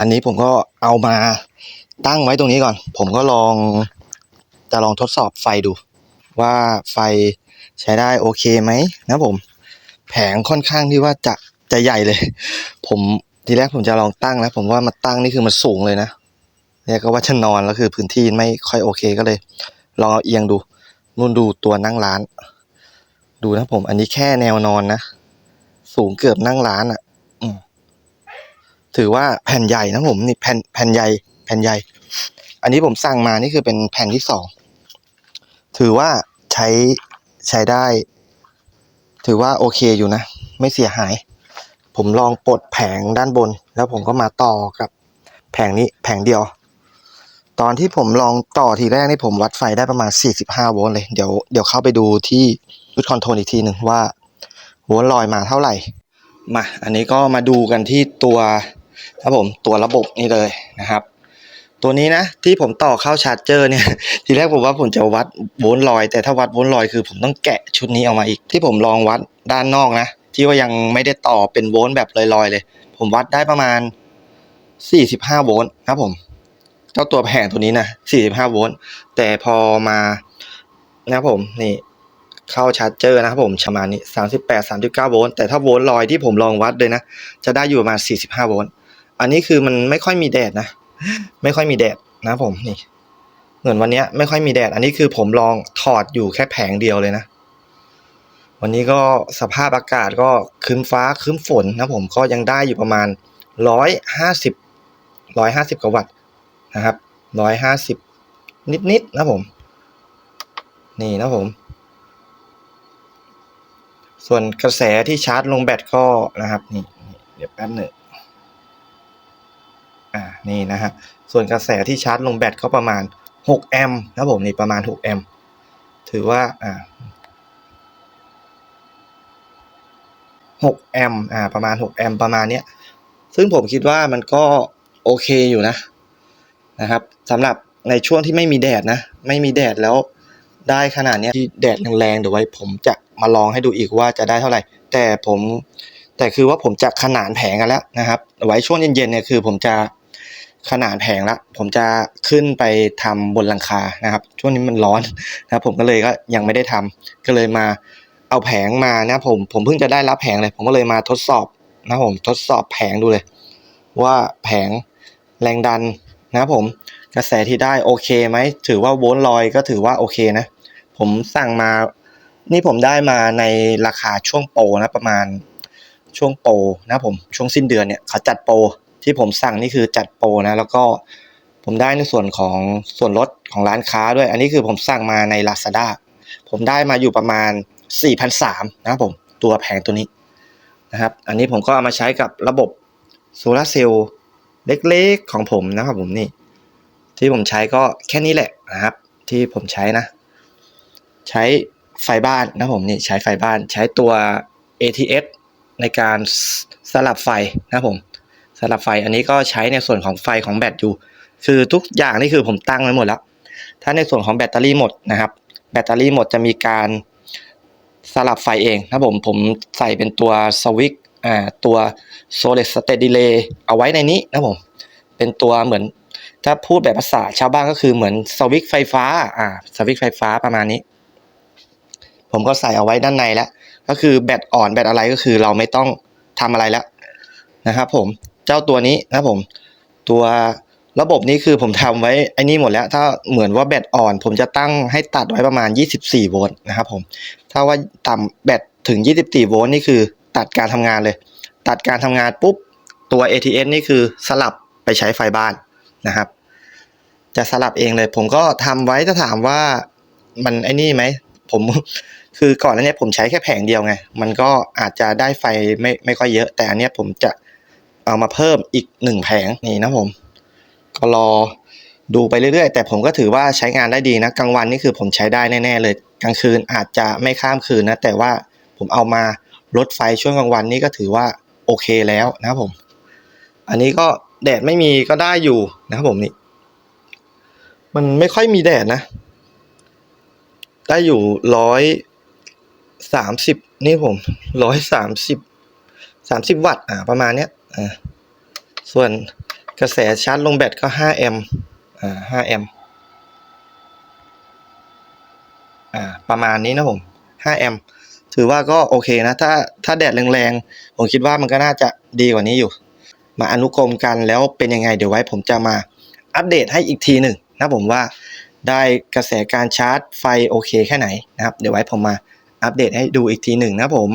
อันนี้ผมก็เอามาตั้งไว้ตรงนี้ก่อน ผมก็ลองจะลองทดสอบไฟดู ว่าไฟใช้ได้โอเคไหมนะผม แผงค่อนข้างที่ว่าจะจะใหญ่เลย ผมทีแรกผมจะลองตั้งแล้ว ผมว่ามาตั้งนี่คือมันสูงเลยนะเนี่ยก็ว่าจะนอนแล้วคือพื้นที่ไม่ค่อยโอเคก็เลย ลองเอาเอียงดูนู่นดูตัวนั่งร้าน ดูนะผม อันนี้แค่แนวนอนนะ สูงเกือบนั่งร้านอะ ถือว่าแผ่นใหญ่นะผมนี่แผ่นแผ่นใหญ่ แผ่นใหญ่ อันนี้ผมสั่งมานี่คือเป็นแผ่นที่สองถือว่าใช้ใช้ได้ ถือว่าโอเคอยู่นะ ไม่เสียหาย ผมลองปลดแผงด้านบน แล้วผมก็มาต่อกับแผงนี้แผงเดียว ตอนที่ผมลองต่อทีแรกนี่ผมวัดไฟได้ประมาณ 45 โวลต์เลย เดี๋ยวเดี๋ยวเข้าไปดูที่ชุดคอนโทรลอีกทีหนึ่งว่าโวลต์ลอยมาเท่าไหร่ มา อันนี้ก็มาดูกันที่ตัว ครับผมตัวระบบนี่เลยนะครับ ตัวนี้นะที่ผมต่อเข้าชาร์จเจอร์เนี่ยทีแรกผมว่าผมจะวัดโวลต์ลอย แต่ถ้าวัดโวลต์ลอยคือผมต้องแกะชุดนี้ออกมาอีก ที่ผมลองวัดด้านนอกนะ ที่ว่ายังไม่ได้ต่อเป็นโวลต์แบบลอยๆเลย ผมวัดได้ประมาณ 45 โวลต์ครับผมเจ้าตัวแผงตัวนี้นะ45 โวลต์แต่พอมานะครับผมนี่เข้าชาร์จเจอร์นะครับผมประมาณนี้ 38 39 โวลต์แต่ถ้าโวลต์ลอยที่ผมลองวัดเลยนะ จะได้อยู่ประมาณ 45 โวลต์ อันนี้คือมันไม่ค่อยมีแดดนะ ไม่ค่อยมีแดดนะผมนี่ เหมือนวันนี้ไม่ค่อยมีแดด อันนี้คือผมลองถอดอยู่แค่แผงเดียวเลยนะ วันนี้ก็สภาพอากาศก็ครึ้มฟ้าครึ้มฝนนะผมก็ยังได้อยู่ประมาณร้อยห้าสิบร้อยห้าสิบกว่าวัตต์นะครับร้อยห้าสิบนิดๆนะผม นี่นะผม ส่วนกระแสที่ชาร์จลงแบตก็นะครับ นี่เดี๋ยวแป๊บหนึ่ง นี่นะฮะ ส่วนกระแสที่ชาร์จลงแบตก็ประมาณหกแอมป์นะผมนี่ประมาณหกแอมป์ถือว่าอ่าหกแอมป์อ่าประมาณหกแอมป์ประมาณเนี้ยซึ่งผมคิดว่ามันก็โอเคอยู่นะนะครับสำหรับในช่วงที่ไม่มีแดดนะ ไม่มีแดดแล้วได้ขนาดเนี้ยที่แดดแรงๆเดี๋ยวไว้ ผมจะมาลองให้ดูอีกว่าจะได้เท่าไหร่ แต่ผมแต่คือว่าผมจะขนานแผงกันแล้วนะครับ ไว้ช่วงเย็นๆเนี่ยคือผมจะ ขนานแผงละผมจะขึ้นไปทำบนหลังคานะครับ ช่วงนี้มันร้อนนะผมก็เลยก็ยังไม่ได้ทำก็เลยมาเอาแผงมานะผมผมเพิ่งจะได้รับแผงเลย ผมก็เลยมาทดสอบนะผมทดสอบแผงดูเลย ว่าแผงแรงดันนะผมกระแสที่ได้โอเคไหมถือว่าโวลต์ลอยก็ถือว่าโอเคนะ ผมสั่งมา นี่ผมได้มาในราคาช่วงโปรนะประมาณช่วงโปรนะผมช่วงสิ้นเดือนเนี่ยเขาจัดโปร ที่ผมสั่งนี่คือจัดโปรนะแล้วก็ผมได้ในส่วนของส่วนลดของร้านค้าด้วย อันนี้คือผมสั่งมาใน Lazada ผมได้มาอยู่ประมาณ 4,300นะครับผมตัวแผงตัวนี้นะครับ อันนี้ผมก็เอามาใช้กับระบบโซลาร์เซลล์เล็กๆของผมนะครับผมนี่ ที่ผมใช้ก็แค่นี้แหละนะครับ ที่ผมใช้นะ ใช้ไฟบ้านนะผมนี่ใช้ไฟบ้านใช้ตัว ATS ในการสลับไฟนะผม สลับไฟอันนี้ก็ใช้ในส่วนของไฟของแบตอยู่ คือทุกอย่างนี่คือผมตั้งไว้หมดแล้ว ถ้าในส่วนของแบตเตอรี่หมดนะครับ แบตเตอรี่หมดจะมีการสลับไฟเองนะผมผมใส่เป็นตัวสวิตอ่าตัว solid state delay เอาไว้ในนี้นะผม เป็นตัวเหมือนถ้าพูดแบบภาษาชาวบ้านก็คือเหมือนสวิตไฟฟ้าอ่าสวิตไฟฟ้าประมาณนี้ ผมก็ใส่เอาไว้ด้านในแล้ว ก็คือแบตอ่อนแบตอะไรก็คือเราไม่ต้องทำอะไรแล้วนะครับผม เจ้าตัวนี้นะผม ตัวระบบนี้คือผมทำไว้ไอ้นี่หมดแล้ว ถ้าเหมือนว่าแบตอ่อน ผมจะตั้งให้ตัดไว้ประมาณ 24 โวลต์นะครับผม ถ้าว่าต่ำแบตถึง 24 โวลต์นี่คือตัดการทำงานเลย ตัดการทำงานปุ๊บตัว ATS นี่คือสลับไปใช้ไฟบ้านนะครับ จะสลับเองเลย ผมก็ทำไว้จะถามว่ามันไอ้นี่ไหมผมคือก่อนหน้านี้ผมใช้แค่แผงเดียวไง มันก็อาจจะได้ไฟไม่ไม่ค่อยเยอะ แต่อันเนี้ยผมจะ เอามาเพิ่มอีกหนึ่งแผงนี่นะผมก็รอดูไปเรื่อยๆ แต่ผมก็ถือว่าใช้งานได้ดีนะกลางวันนี่คือผมใช้ได้แน่ๆ เลยกลางคืนอาจจะไม่ข้ามคืนนะ แต่ว่าผมเอามาลดไฟช่วงกลางวันนี่ก็ถือว่าโอเคแล้วนะครับผม อันนี้ก็แดดไม่มีก็ได้อยู่นะครับผมนี่ มันไม่ค่อยมีแดดนะ ได้อยู่ร้อยสามสิบนี่ผมร้อยสามสิบสามสิบวัตต์อ่าประมาณเนี้ย อ่าส่วนกระแสชาร์จลงแบตก็ 5 แอมป์อ่า 5 แอมป์อ่า ประมาณนี้นะผม 5 แอมป์ถือว่าก็โอเคนะ ถ้าถ้าแดดแรงๆ ผมคิดว่ามันก็น่าจะดีกว่านี้อยู่ มาอนุกรมกันแล้วเป็นยังไง เดี๋ยวไว้ผมจะมาอัปเดตให้อีกทีหนึ่งนะผมว่าได้กระแสการชาร์จไฟโอเคแค่ไหนนะครับ เดี๋ยวไว้ผมมาอัปเดตให้ดูอีกทีหนึ่งนะผม